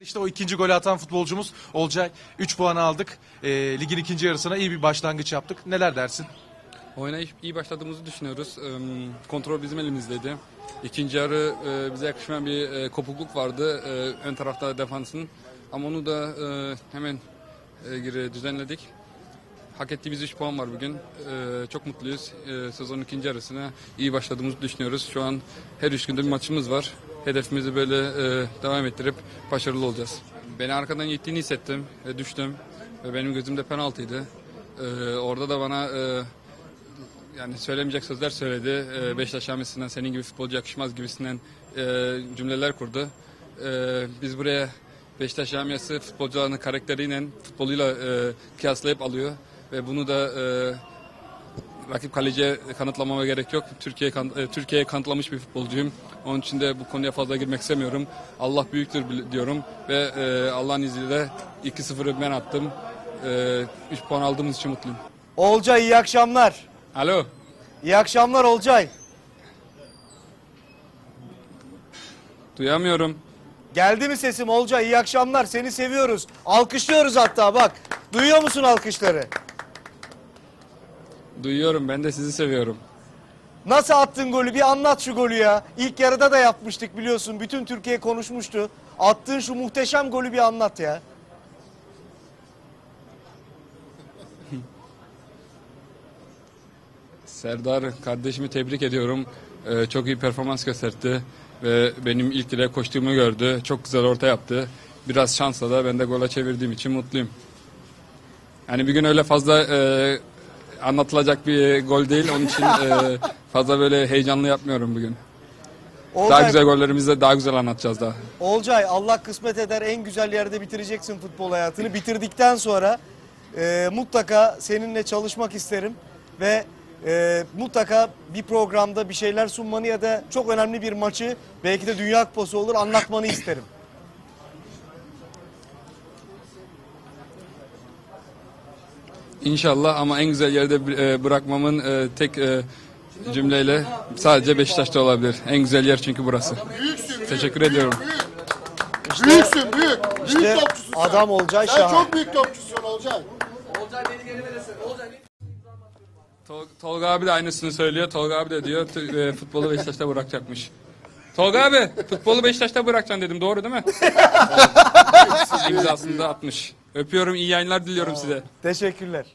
İşte o ikinci golü atan futbolcumuz Olcay. 3 puan aldık. Ee, ligin ikinci yarısına iyi bir başlangıç yaptık. Neler dersin? Oyuna iyi- başladığımızı düşünüyoruz. Eee, Kontrol bizim elimizdeydi. İkinci yarı eee, bize yakışmayan bir eee, kopukluk vardı eee, ön tarafta defansın. Ama onu da eee, hemen geri düzenledik. Hak ettiğimiz 3 puan var bugün. Eee, çok mutluyuz. Eee, sezonun ikinci yarısına iyi başladığımızı düşünüyoruz. Şu an her üç günde bir maçımız var. Hedefimizi böyle eee, devam ettirip başarılı olacağız. Beni arkadan gittiğini hissettim ve düştüm. Ve benim gözümde penaltıydı. Eee, orada da bana eee yani söylemeyecek sözler söyledi. Ee, Beşiktaş hamlesinden senin gibi futbolcu yakışmaz gibisinden e, cümleler kurdu. Ee, biz buraya Beşiktaş camiası futbolcularının karakteriyle, futboluyla e, kıyaslayıp alıyor. Ve bunu da e, rakip kaleciye kanıtlamama gerek yok. Türkiye kan- e, Türkiye'ye kanıtlamış bir futbolcuyum. Onun için de bu konuya fazla girmek istemiyorum. Allah büyüktür diyorum ve e, Allah'ın izniyle 2-0'ı ben attım. E, 3 puan aldığımız için mutluyum. Olcay iyi akşamlar. Alo. İyi akşamlar Olcay. Duyamıyorum. Geldi mi sesim Olcay? İyi akşamlar. Seni seviyoruz. Alkışlıyoruz hatta bak. Duyuyor musun alkışları? Duyuyorum ben de sizi seviyorum. Nasıl attın golü? Bir anlat şu golü ya. İlk yarıda da yapmıştık biliyorsun. Bütün Türkiye konuşmuştu. Attığın şu muhteşem golü bir anlat ya. Serdar kardeşimi tebrik ediyorum. Ee, çok iyi performans gösterdi ve benim ilk direğe koştuğumu gördü. Çok güzel orta yaptı. Biraz şansla da ben de gola çevirdiğim için mutluyum. Yani bir gün öyle fazla e, anlatılacak bir gol değil. Onun için e, fazla böyle heyecanlı yapmıyorum bugün. Daha Olcay, güzel gollerimizi de daha güzel anlatacağız daha. Olcay Allah kısmet eder en güzel yerde bitireceksin futbol hayatını. Bitirdikten sonra e, mutlaka seninle çalışmak isterim ve e, mutlaka bir programda bir şeyler sunmanı ya da çok önemli bir maçı belki de Dünya Kupası olur anlatmanı isterim. İnşallah ama en güzel yerde e, bırakmamın e, tek e, cümleyle sadece Beşiktaş'ta olabilir. En güzel yer çünkü burası. Teşekkür ediyorum. Büyüksün büyük. Büyük İşte topçusun sen. adam Olcay Sen Şahan. çok büyük topçusun Olcay. Tol- Tolga abi de aynısını söylüyor. Tolga abi de diyor e, futbolu Beşiktaş'ta bırakacakmış. Tolga abi futbolu Beşiktaş'ta bırakacaksın dedim. Doğru değil mi? İmzasını da atmış. Öpüyorum iyi yayınlar diliyorum size. Teşekkürler.